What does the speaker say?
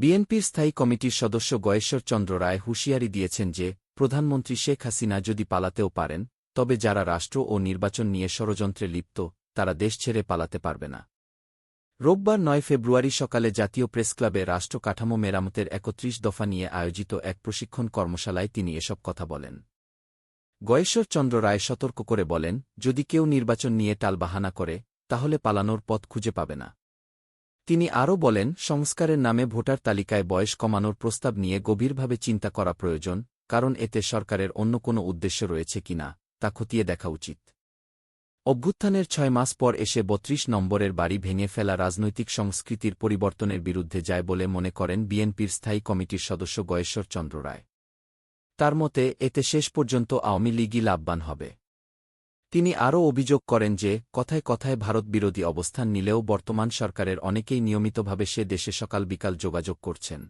বিএনপির স্থায়ী কমিটির সদস্য গয়েশ্বর চন্দ্র রায় হুঁশিয়ারি দিয়েছেন যে, প্রধানমন্ত্রী শেখ হাসিনা যদি পালাতেও পারেন, তবে যারা রাষ্ট্র ও নির্বাচন নিয়ে ষড়যন্ত্রে লিপ্ত, তারা দেশ ছেড়ে পালাতে পারবে না। রোববার নয় ফেব্রুয়ারি সকালে জাতীয় প্রেসক্লাবে রাষ্ট্র কাঠামো মেরামতের একত্রিশ দফা নিয়ে আয়োজিত এক প্রশিক্ষণ কর্মশালায় তিনি এসব কথা বলেন। গয়েশ্বর চন্দ্র রায় সতর্ক করে বলেন, যদি কেউ নির্বাচন নিয়ে টালবাহানা করে, তাহলে পালানোর পথ খুঁজে পাবে না। তিনি আরও বলেন, সংস্কারের নামে ভোটার তালিকায় বয়স কমানোর প্রস্তাব নিয়ে গভীরভাবে চিন্তা করা প্রয়োজন, কারণ এতে সরকারের অন্য কোনো উদ্দেশ্য রয়েছে কিনা তা খতিয়ে দেখা উচিত। অভ্যুত্থানের ছয় মাস পর এসে বত্রিশ নম্বরের বাড়ি ভেঙে ফেলা রাজনৈতিক সংস্কৃতির পরিবর্তনের বিরুদ্ধে যায় বলে মনে করেন বিএনপির স্থায়ী কমিটির সদস্য গয়েশ্বর চন্দ্র রায়। তার মতে, এতে শেষ পর্যন্ত আওয়ামী লীগই লাভবান হবে। তিনি আরও অভিযোগ করেন যে, কথায় কথায় ভারত বিরোধী অবস্থান নিলেও বর্তমান সরকারের অনেকেই নিয়মিতভাবে সে দেশে সকাল বিকাল যোগাযোগ করছেন।